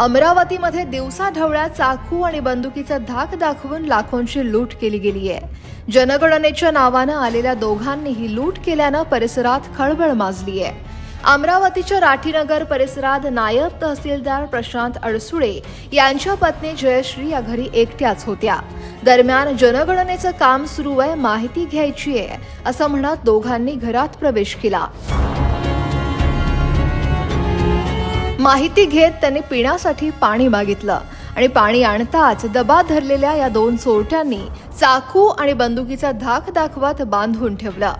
अमरावतीमध्ये दिवसा ढवळ्या चाकू आणि बंदुकीचा धाक दाखवून लाखोंची लूट केली गेली आहे. जनगणनेच्या नावानं आलेल्या दोघांनी ही लूट केल्यानं परिसरात खळबळ माजली आहे. अमरावतीच्या राठीनगर परिसरात नायब तहसीलदार प्रशांत अडसुळे यांच्या पत्नी जयश्री या घरी एकट्याच होत्या. दरम्यान जनगणनेचं काम सुरू आहे माहिती घ्यायची आहे असं म्हणत दोघांनी घरात प्रवेश केला. माहिती घेत त्यांनी पिण्यासाठी पाणी मागितलं. आणि पाणी आणताच दबा धरलेल्या या दोन चोरट्यांनी चाकू आणि बंदुकीचा धाक दाखवत बांधून ठेवला.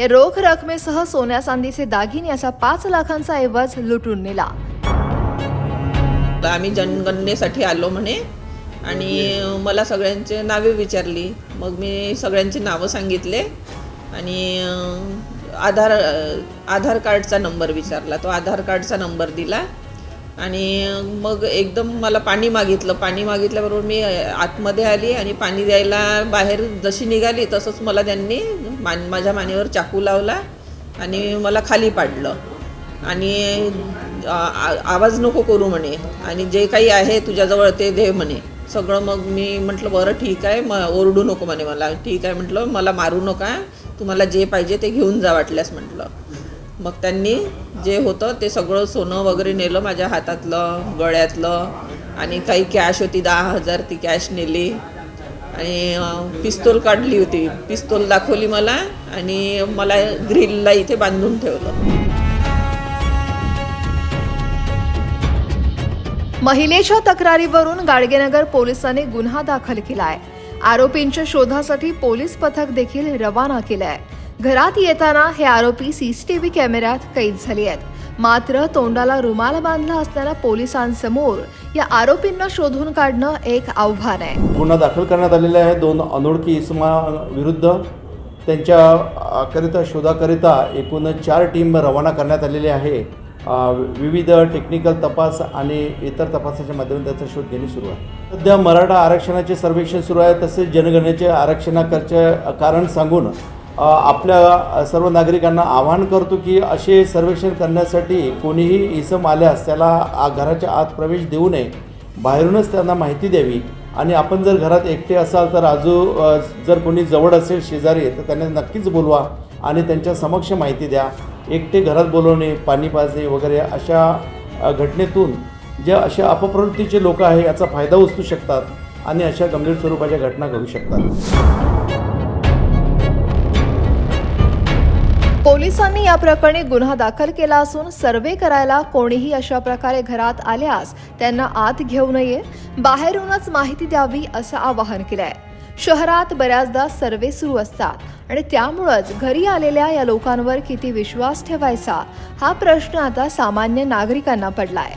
या रोख रकमेसह सोन्या चांदीचे दागिने असा पाच लाखांचा ऐवज लुटून नेला. तर आम्ही जनगणनेसाठी आलो म्हणे. आणि मला सगळ्यांचे नावे विचारली. मग मी सगळ्यांची नावं सांगितले. आणि आधार आधार कार्डचा नंबर विचारला. तो आधार कार्डचा नंबर दिला. आणि मग एकदम मला पाणी मागितलं. पाणी मागितल्याबरोबर मी आतमध्ये आली आणि पाणी द्यायला बाहेर जशी निघाली तसंच मला त्यांनी मान माझ्या मानेवर चाकू लावला आणि मला खाली पाडलं. आणि आवाज नको करू म्हणे. आणि जे काही आहे तुझ्याजवळ ते दे म्हणे. सगळं मग मी म्हटलं बरं ठीक आहे. म ओरडू नको म्हणे मला. ठीक आहे. म्हटलं मला मारू नका. तुम्हाला जे पाहिजे ते घेऊन जा वाटल्यास म्हटलं. मग त्यांनी जे होतं ते सगळं सोनं वगैरे नेलं माझ्या हातातलं गळ्यातलं. आणि काही कॅश होती दहा हजार ती कॅश नेली. आणि पिस्तोल पिस्तूल काढली होती. पिस्तूल दाखवली मला आणि मला ग्रिलला इथे बांधून ठेवलं. महिलेच्या तक्रारीवरून गाडगेनगर पोलिसांनी गुन्हा दाखल केलाय. आरोपींच्या शोधासाठी पोलीस पथक देखील रवाना केलंय. घरात येताना हे आरोपी सीसीटीव्ही कॅमेऱ्यात कैद झाले आहेत. मात्र तोंडाला रुमाल बांधला असणाऱ्या पोलिसांसमोर या आरोपींना शोधून काढणं एक आव्हान आहे. गुन्हा दाखल करण्यात आलेला आहे दोन अनोळखी इसमा विरुद्ध त्यांच्या करिता शोधाकरिता एकूण चार टीम रवाना करण्यात आलेली आहे. विविध टेक्निकल तपास आणि इतर तपासाच्या माध्यमातून त्याचा शोध घेणे सुरू आहे. सध्या मराठा आरक्षणाचे सर्वेक्षण सुरू आहे. तसेच जनगणनेचे आरक्षणाकरचे कारण सांगून आपल्या सर्व नागरिकांना आवाहन करतो की असे सर्वेक्षण करण्यासाठी कोणीही इसम आल्यास त्याला घराच्या आत प्रवेश देऊ नये. बाहेरूनच त्यांना माहिती द्यावी. आणि आपण जर घरात एकटे असाल तर आजू जर कोणी जवळ असेल शेजारी तर त्यांना नक्कीच बोलवा आणि त्यांच्या समक्ष माहिती द्या. एकटे घरात बोलवणे पाणी पाजणे वगैरे अशा घटनेतून ज्या अशा अपप्रवृत्तीचे लोक आहे याचा फायदा उचलू शकतात आणि अशा गंभीर स्वरूपाच्या घटना घडू शकतात. पोलिसांनी या प्रकरणी गुन्हा दाखल केला असून सर्वे करायला कोणीही अशा प्रकारे घरात आल्यास त्यांना आत घेऊ नये बाहेरूनच माहिती द्यावी असं आवाहन केलंय. शहरात बऱ्याचदा सर्वे सुरू असतात आणि त्यामुळंच घरी आलेल्या या लोकांवर किती विश्वास ठेवायचा हा प्रश्न आता सामान्य नागरिकांना पडलाय.